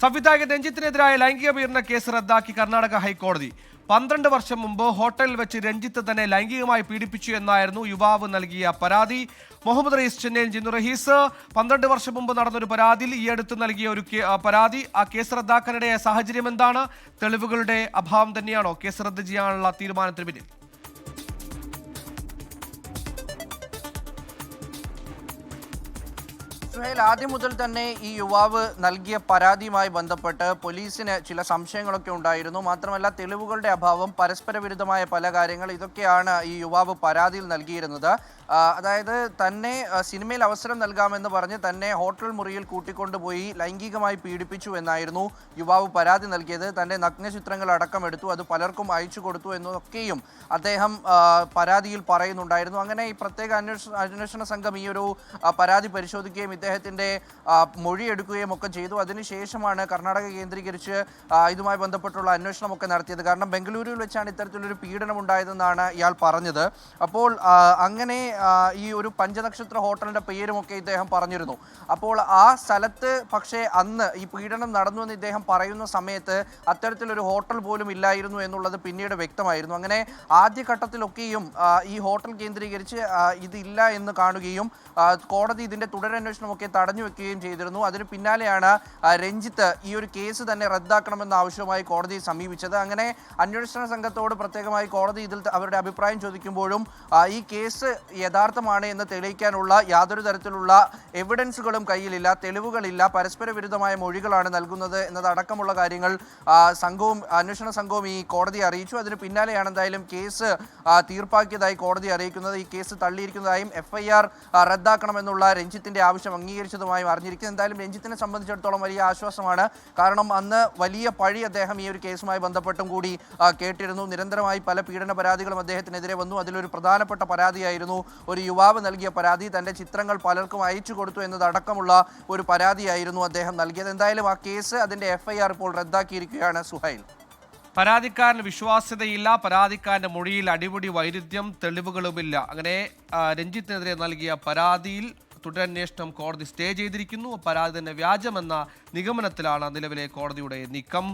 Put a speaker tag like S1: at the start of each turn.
S1: സംവിധായകൻ രഞ്ജിത്തിനെതിരായ ലൈംഗിക പീഡന കേസ് റദ്ദാക്കി കർണാടക ഹൈക്കോടതി. പന്ത്രണ്ട് വർഷം മുമ്പ് ഹോട്ടലിൽ വെച്ച് രഞ്ജിത്ത് തന്നെ ലൈംഗികമായി പീഡിപ്പിച്ചു എന്നായിരുന്നു യുവാവ് നൽകിയ പരാതി. മുഹമ്മദ് റയീസ് ചെന്നൈയിൽ ജിന്നു റഹീസ് പന്ത്രണ്ട് വർഷം മുമ്പ് നടന്നൊരു പരാതിയിൽ ഈ അടുത്ത് നൽകിയ ഒരു പരാതി. ആ കേസ് റദ്ദാക്കാനിടയായ സാഹചര്യം എന്താണ്? തെളിവുകളുടെ അഭാവം തന്നെയാണോ? കേസ് റദ്ദ് ചെയ്യാനുള്ള തീരുമാനത്തിന് പിന്നിൽ.
S2: സുഹേൽ ആദ്യം മുതൽ തന്നെ ഈ യുവാവ് നൽകിയ പരാതിയുമായി ബന്ധപ്പെട്ട് പോലീസിന് ചില സംശയങ്ങളൊക്കെ ഉണ്ടായിരുന്നു. മാത്രമല്ല തെളിവുകളുടെ അഭാവം പരസ്പര വിരുദ്ധമായ പല കാര്യങ്ങൾ ഇതൊക്കെയാണ് ഈ യുവാവ് പരാതിയിൽ നൽകിയിരുന്നത്. അതായത് തന്നെ സിനിമയിൽ അവസരം നൽകാമെന്ന് പറഞ്ഞ് തന്നെ ഹോട്ടൽ മുറിയിൽ കൂട്ടിക്കൊണ്ടുപോയി ലൈംഗികമായി പീഡിപ്പിച്ചു എന്നായിരുന്നു യുവാവ് പരാതി നൽകിയത്. തന്റെ നഗ്നചിത്രങ്ങൾ അടക്കം എടുത്തു അത് പലർക്കും അയച്ചു കൊടുത്തു എന്നൊക്കെയും അദ്ദേഹം പരാതിയിൽ പറയുന്നുണ്ടായിരുന്നു. അങ്ങനെ ഈ പ്രത്യേക അന്വേഷണ അന്വേഷണ സംഘം ഈ ഒരു പരാതി പരിശോധിക്കുകയും ഇദ്ദേഹത്തിന്റെ ആ, മൊഴിയെടുക്കുകയും ഒക്കെ ചെയ്തു. അതിനുശേഷമാണ് കർണാടക കേന്ദ്രീകരിച്ച് ഇതുമായി ബന്ധപ്പെട്ടുള്ള അന്വേഷണമൊക്കെ നടത്തിയത്. കാരണം ബംഗളൂരുവിൽ വെച്ചാണ് ഇത്തരത്തിലൊരു പീഡനം ഉണ്ടായതെന്നാണ് ഇയാൾ പറഞ്ഞത്. അപ്പോൾ അങ്ങനെ ഈ ഒരു പഞ്ചനക്ഷത്ര ഹോട്ടലിന്റെ പേരുമൊക്കെ ഇദ്ദേഹം പറഞ്ഞിരുന്നു. അപ്പോൾ ആ സ്ഥലത്ത് പക്ഷേ അന്ന് ഈ പീഡനം നടന്നു എന്ന് ഇദ്ദേഹം പറയുന്ന സമയത്ത് അത്തരത്തിലൊരു ഹോട്ടൽ പോലും ഇല്ലായിരുന്നു എന്നുള്ളത് പിന്നീട് വ്യക്തമായിരുന്നു. അങ്ങനെ ആദ്യഘട്ടത്തിലൊക്കെയും ഈ ഹോട്ടൽ കേന്ദ്രീകരിച്ച് ഇതില്ല എന്ന് കാണുകയും കോടതി ഇതിന്റെ ഇതിന്റെ തുടരന്വേഷണമൊക്കെ തടഞ്ഞു വെക്കുകയും ചെയ്തിരുന്നു. അതിന് പിന്നാലെയാണ് രഞ്ജിത്ത് ഈ ഒരു കേസ് തന്നെ റദ്ദാക്കണമെന്ന ആവശ്യവുമായി കോടതിയെ സമീപിച്ചത്. അങ്ങനെ അന്വേഷണ സംഘത്തോട് പ്രത്യേകമായി കോടതി ഇതിൽ അവരുടെ അഭിപ്രായം ചോദിക്കുമ്പോഴും ഈ കേസ് യഥാർത്ഥമാണ് എന്ന് തെളിയിക്കാനുള്ള യാതൊരു തരത്തിലുള്ള എവിഡൻസുകളും കയ്യിലില്ല തെളിവുകളില്ല. പരസ്പര വിരുദ്ധമായ മൊഴികളാണ് നൽകുന്നത് എന്നതടക്കമുള്ള കാര്യങ്ങൾ സംഘവും അന്വേഷണ സംഘവും ഈ കോടതിയെ അറിയിച്ചു. അതിന് പിന്നാലെയാണ് എന്തായാലും കേസ് തീർപ്പാക്കിയതായി കോടതി അറിയിക്കുന്നത്. ഈ കേസ് തള്ളിയിരിക്കുന്നതായും എഫ്ഐആർ റദ്ദാക്കണമെന്നുള്ള രഞ്ജിത്തിന്റെ ആവശ്യം അംഗീകരിച്ചതുമായും അറിഞ്ഞിരിക്കുന്നത് എന്തായാലും രഞ്ജിത്തിനെ സംബന്ധിച്ചിടത്തോളം വലിയ ആശ്വാസമാണ്. കാരണം അന്ന് വലിയ പഴി അദ്ദേഹം ഈ ഒരു കേസുമായി ബന്ധപ്പെട്ടും കൂടി കേട്ടിരുന്നു. നിരന്തരമായി പല പീഡന പരാതികളും അദ്ദേഹത്തിനെതിരെ വന്നു. അതിലൊരു പ്രധാനപ്പെട്ട പരാതിയായിരുന്നു ഒരു യുവാവ് നൽകിയ പരാതി. തന്റെ ചിത്രങ്ങൾ പലർക്കും അയച്ചു കൊടുത്തു എന്നതടക്കമുള്ള ഒരു പരാതിയായിരുന്നു അദ്ദേഹം നൽകിയത്. എന്തായാലും ആ കേസ് അതിന്റെ എഫ്ഐആർ ഇപ്പോൾ റദ്ദാക്കിയിരിക്കുകയാണ് സുഹൈൽ.
S1: പരാതിക്കാരന് വിശ്വാസ്യതയില്ല. പരാതിക്കാരന്റെ മൊഴിയിൽ അടിപൊളി വൈരുദ്ധ്യം തെളിവുകളുമില്ല. അങ്ങനെ രഞ്ജിത്തിനെതിരെ നൽകിയ പരാതിയിൽ തുടരന്വേഷണം കോടതി സ്റ്റേ ചെയ്തിരിക്കുന്നു. പരാതി തന്നെ വ്യാജമെന്ന നിഗമനത്തിലാണ് നിലവിലെ കോടതിയുടെ നീക്കം.